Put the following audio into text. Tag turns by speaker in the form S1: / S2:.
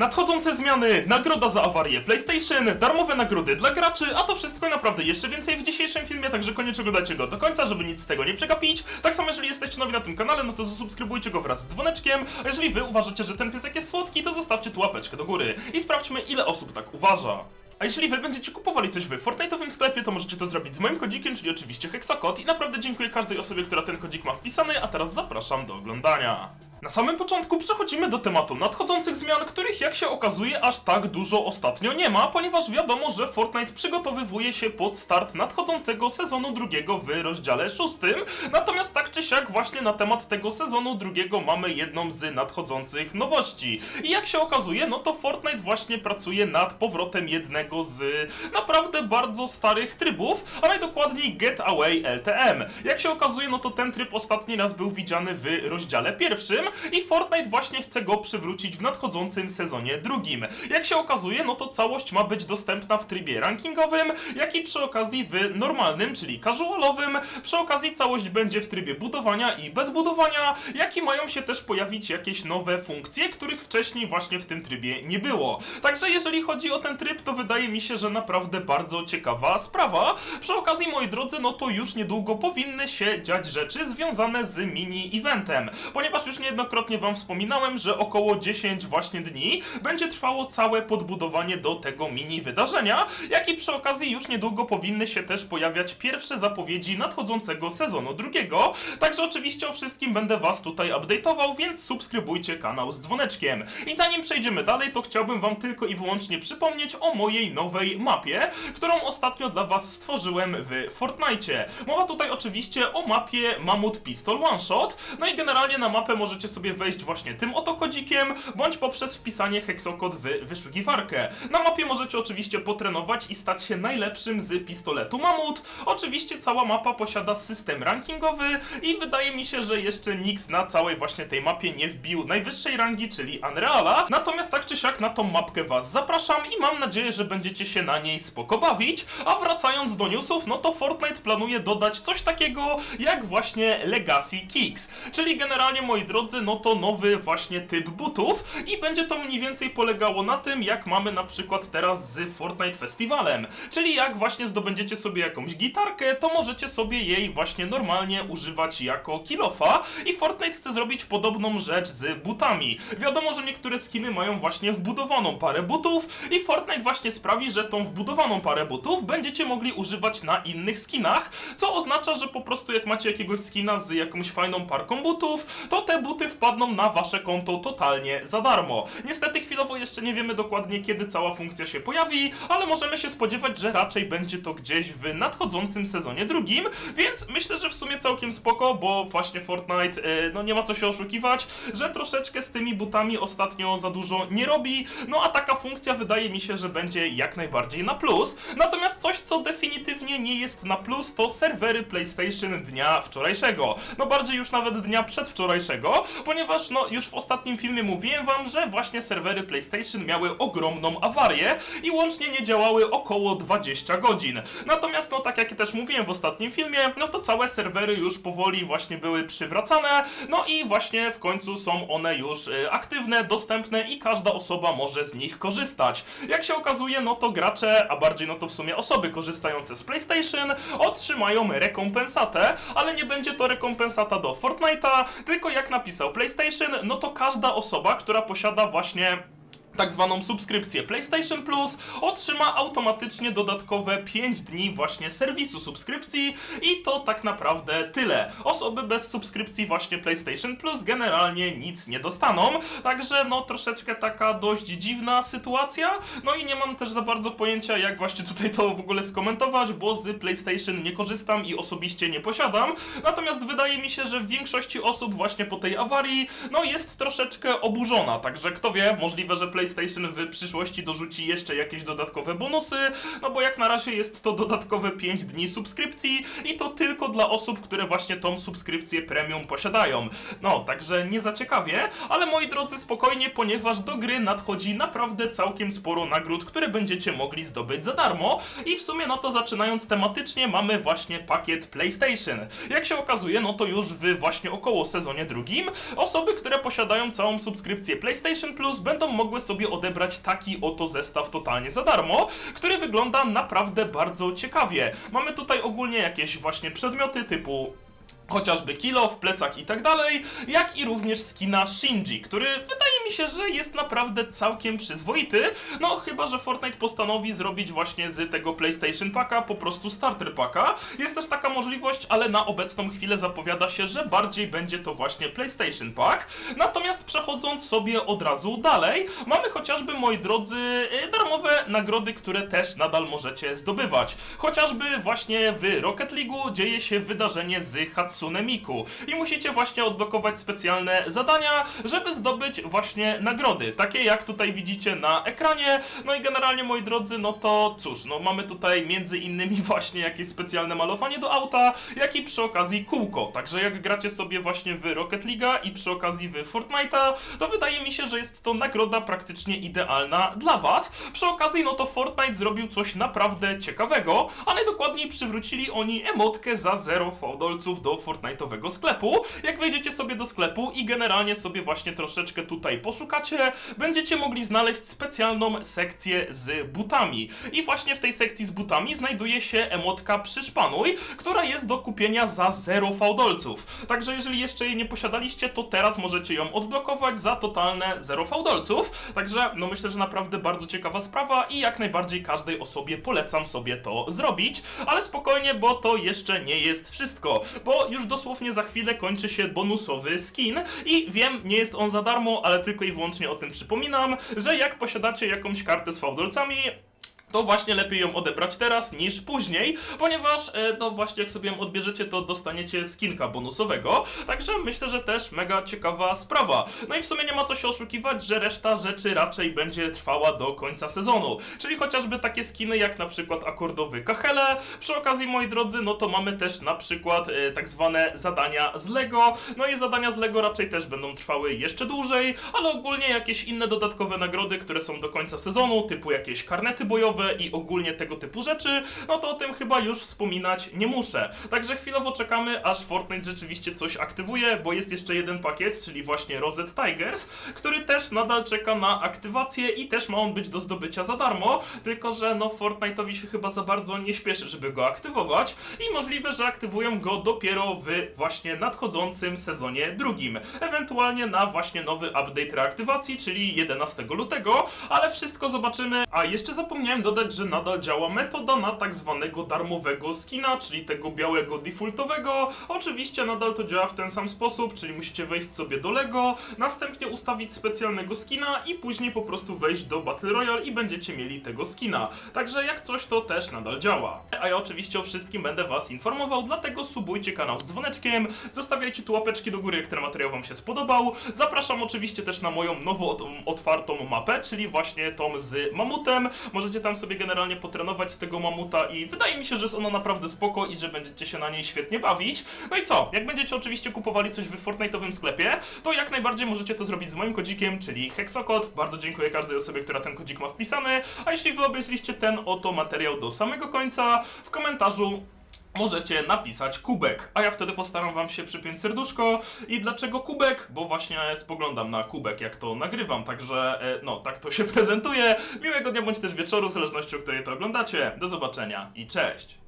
S1: Nadchodzące zmiany, nagroda za awarię PlayStation, darmowe nagrody dla graczy, a to wszystko i naprawdę jeszcze więcej w dzisiejszym filmie, także koniecznie oglądajcie go do końca, żeby nic z tego nie przegapić. Tak samo jeżeli jesteście nowi na tym kanale, no to zasubskrybujcie go wraz z dzwoneczkiem, a jeżeli wy uważacie, że ten piesek jest słodki, to zostawcie tu łapeczkę do góry i sprawdźmy ile osób tak uważa. A jeśli wy będziecie kupowali coś w Fortnite'owym sklepie, to możecie to zrobić z moim kodzikiem, czyli oczywiście Hexakod i naprawdę dziękuję każdej osobie, która ten kodzik ma wpisany, a teraz zapraszam do oglądania. Na samym początku przechodzimy do tematu nadchodzących zmian, których jak się okazuje aż tak dużo ostatnio nie ma, ponieważ wiadomo, że Fortnite przygotowywuje się pod start nadchodzącego sezonu drugiego w rozdziale szóstym, natomiast tak czy siak właśnie na temat tego sezonu drugiego mamy jedną z nadchodzących nowości. I jak się okazuje, no to Fortnite właśnie pracuje nad powrotem jednego z naprawdę bardzo starych trybów, a najdokładniej Getaway LTM. Jak się okazuje, no to ten tryb ostatni raz był widziany w rozdziale pierwszym i Fortnite właśnie chce go przywrócić w nadchodzącym sezonie drugim. Jak się okazuje, no to całość ma być dostępna w trybie rankingowym, jak i przy okazji w normalnym, czyli casualowym. Przy okazji całość będzie w trybie budowania i bez budowania, jak i mają się też pojawić jakieś nowe funkcje, których wcześniej właśnie w tym trybie nie było. Także jeżeli chodzi o ten tryb, to wydaje mi się, że naprawdę bardzo ciekawa sprawa. Przy okazji, moi drodzy, no to już niedługo powinny się dziać rzeczy związane z mini-eventem, ponieważ już niejednokrotnie wam wspominałem, że około 10 właśnie dni będzie trwało całe podbudowanie do tego mini wydarzenia, jak i przy okazji już niedługo powinny się też pojawiać pierwsze zapowiedzi nadchodzącego sezonu drugiego, także oczywiście o wszystkim będę was tutaj update'ował, więc subskrybujcie kanał z dzwoneczkiem. I zanim przejdziemy dalej, to chciałbym wam tylko i wyłącznie przypomnieć o mojej nowej mapie, którą ostatnio dla was stworzyłem w Fortnite. Mowa tutaj oczywiście o mapie Mamut Pistol One Shot, no i generalnie na mapę możecie sobie wejść właśnie tym oto kodzikiem, bądź poprzez wpisanie heksokod w wyszukiwarkę. Na mapie możecie oczywiście potrenować i stać się najlepszym z pistoletu Mamut. Oczywiście cała mapa posiada system rankingowy i wydaje mi się, że jeszcze nikt na całej właśnie tej mapie nie wbił najwyższej rangi, czyli Unreala. Natomiast tak czy siak na tą mapkę was zapraszam i mam nadzieję, że będziecie się na niej spoko bawić. A wracając do newsów, no to Fortnite planuje dodać coś takiego jak właśnie Legacy Kicks. Czyli generalnie, moi drodzy, no to nowy właśnie typ butów i będzie to mniej więcej polegało na tym, jak mamy na przykład teraz z Fortnite Festivalem. Czyli jak właśnie zdobędziecie sobie jakąś gitarkę, to możecie sobie jej właśnie normalnie używać jako kilofa i Fortnite chce zrobić podobną rzecz z butami. Wiadomo, że niektóre skiny mają właśnie wbudowaną parę butów i Fortnite właśnie sprawi, że tą wbudowaną parę butów będziecie mogli używać na innych skinach, co oznacza, że po prostu jak macie jakiegoś skina z jakąś fajną parką butów, to te buty wpadną na wasze konto totalnie za darmo. Niestety chwilowo jeszcze nie wiemy dokładnie kiedy cała funkcja się pojawi, ale możemy się spodziewać, że raczej będzie to gdzieś w nadchodzącym sezonie drugim, więc myślę, że w sumie całkiem spoko, bo właśnie Fortnite, e, no nie ma co się oszukiwać, że troszeczkę z tymi butami ostatnio za dużo nie robi, no a taka funkcja wydaje mi się, że będzie jak najbardziej na plus. Natomiast coś, co definitywnie nie jest na plus, to serwery PlayStation dnia wczorajszego. No bardziej już nawet dnia przedwczorajszego, ponieważ no już w ostatnim filmie mówiłem wam, że właśnie serwery PlayStation miały ogromną awarię i łącznie nie działały około 20 godzin. Natomiast no tak jak też mówiłem w ostatnim filmie, no to całe serwery już powoli właśnie były przywracane, no i właśnie w końcu są one już e, aktywne, dostępne i każda osoba może z nich korzystać. Jak się okazuje, no to gracze, a bardziej no to w sumie osoby korzystające z PlayStation otrzymają rekompensatę, ale nie będzie to rekompensata do Fortnite'a, tylko jak napisał. PlayStation, no to każda osoba, która posiada właśnie tak zwaną subskrypcję. PlayStation Plus otrzyma automatycznie dodatkowe 5 dni właśnie serwisu subskrypcji i to tak naprawdę tyle. Osoby bez subskrypcji właśnie PlayStation Plus generalnie nic nie dostaną, także no troszeczkę taka dość dziwna sytuacja, no i nie mam też za bardzo pojęcia jak właśnie tutaj to w ogóle skomentować, bo z PlayStation nie korzystam i osobiście nie posiadam, natomiast wydaje mi się, że w większości osób właśnie po tej awarii no jest troszeczkę oburzona, także kto wie, możliwe, że PlayStation w przyszłości dorzuci jeszcze jakieś dodatkowe bonusy, no bo jak na razie jest to dodatkowe 5 dni subskrypcji i to tylko dla osób, które właśnie tą subskrypcję premium posiadają. No, także nie za ciekawie, ale moi drodzy, spokojnie, ponieważ do gry nadchodzi naprawdę całkiem sporo nagród, które będziecie mogli zdobyć za darmo i w sumie no to zaczynając tematycznie mamy właśnie pakiet PlayStation. Jak się okazuje, no to już w właśnie około sezonie drugim osoby, które posiadają całą subskrypcję PlayStation Plus będą mogły sobie sobie odebrać taki oto zestaw totalnie za darmo, który wygląda naprawdę bardzo ciekawie. Mamy tutaj ogólnie jakieś właśnie przedmioty typu chociażby kilo w plecach i tak dalej, jak i również skina Shinji, który wydaje mi się, że jest naprawdę całkiem przyzwoity, no chyba, że Fortnite postanowi zrobić właśnie z tego PlayStation Packa po prostu starter packa. Jest też taka możliwość, ale na obecną chwilę zapowiada się, że bardziej będzie to właśnie PlayStation Pack. Natomiast przechodząc sobie od razu dalej, mamy chociażby, moi drodzy, y, darmowe nagrody, które też nadal możecie zdobywać. Chociażby właśnie w Rocket League dzieje się wydarzenie z Hatsune Miku i musicie właśnie odblokować specjalne zadania, żeby zdobyć właśnie nagrody, takie jak tutaj widzicie na ekranie. No i generalnie, moi drodzy, no to cóż, no mamy tutaj między innymi właśnie jakieś specjalne malowanie do auta, jak i przy okazji kółko. Także jak gracie sobie właśnie w Rocket League'a i przy okazji w Fortnite'a, to wydaje mi się, że jest to nagroda praktycznie idealna dla was. Przy okazji, no to Fortnite zrobił coś naprawdę ciekawego, a najdokładniej przywrócili oni emotkę za 0 fałdolców do Fortnite'owego sklepu. Jak wejdziecie sobie do sklepu i generalnie sobie właśnie troszeczkę tutaj poszukacie, będziecie mogli znaleźć specjalną sekcję z butami. I właśnie w tej sekcji z butami znajduje się emotka Przyszpanuj, która jest do kupienia za 0 fałdolców. Także jeżeli jeszcze jej nie posiadaliście, to teraz możecie ją odblokować za totalne 0 fałdolców. Także no myślę, że naprawdę bardzo ciekawa sprawa i jak najbardziej każdej osobie polecam sobie to zrobić. Ale spokojnie, bo to jeszcze nie jest wszystko, bo już dosłownie za chwilę kończy się bonusowy skin i wiem, nie jest on za darmo, ale tylko i wyłącznie o tym przypominam, że jak posiadacie jakąś kartę z fałdolcami, to właśnie lepiej ją odebrać teraz niż później, ponieważ e, no właśnie jak sobie ją odbierzecie, to dostaniecie skinka bonusowego, także myślę, że też mega ciekawa sprawa. No i w sumie nie ma co się oszukiwać, że reszta rzeczy raczej będzie trwała do końca sezonu, czyli chociażby takie skiny jak na przykład akordowy kachele, przy okazji moi drodzy, no to mamy też na przykład e, tak zwane zadania z Lego, no i zadania z Lego raczej też będą trwały jeszcze dłużej, ale ogólnie jakieś inne dodatkowe nagrody, które są do końca sezonu, typu jakieś karnety bojowe, i ogólnie tego typu rzeczy, no to o tym chyba już wspominać nie muszę. Także chwilowo czekamy, aż Fortnite rzeczywiście coś aktywuje, bo jest jeszcze jeden pakiet, czyli właśnie Rosette Tigers, który też nadal czeka na aktywację i też ma on być do zdobycia za darmo, tylko że no Fortnite'owi się chyba za bardzo nie śpieszy, żeby go aktywować i możliwe, że aktywują go dopiero w właśnie nadchodzącym sezonie drugim, ewentualnie na właśnie nowy update reaktywacji, czyli 11 lutego, ale wszystko zobaczymy, a jeszcze zapomniałem dodać, że nadal działa metoda na tak zwanego darmowego skina, czyli tego białego defaultowego. Oczywiście nadal to działa w ten sam sposób, czyli musicie wejść sobie do Lego, następnie ustawić specjalnego skina i później po prostu wejść do Battle Royale i będziecie mieli tego skina. Także jak coś to też nadal działa. A ja oczywiście o wszystkim będę was informował, dlatego subujcie kanał z dzwoneczkiem, zostawiajcie tu łapeczki do góry, jak ten materiał wam się spodobał. Zapraszam oczywiście też na moją nowo ot- otwartą mapę, czyli właśnie tą z mamutem. Możecie tam sobie generalnie potrenować z tego mamuta i wydaje mi się, że jest ona naprawdę spoko i że będziecie się na niej świetnie bawić. No i co? Jak będziecie oczywiście kupowali coś w Fortnite'owym sklepie, to jak najbardziej możecie to zrobić z moim kodzikiem, czyli Hexokod. Bardzo dziękuję każdej osobie, która ten kodzik ma wpisany. A jeśli wy obejrzeliście ten oto materiał do samego końca, w komentarzu możecie napisać kubek, a ja wtedy postaram wam się przypiąć serduszko. I dlaczego kubek? Bo właśnie spoglądam na kubek, jak to nagrywam, także e, no, tak to się prezentuje. Miłego dnia bądź też wieczoru, w zależności o której to oglądacie. Do zobaczenia i cześć!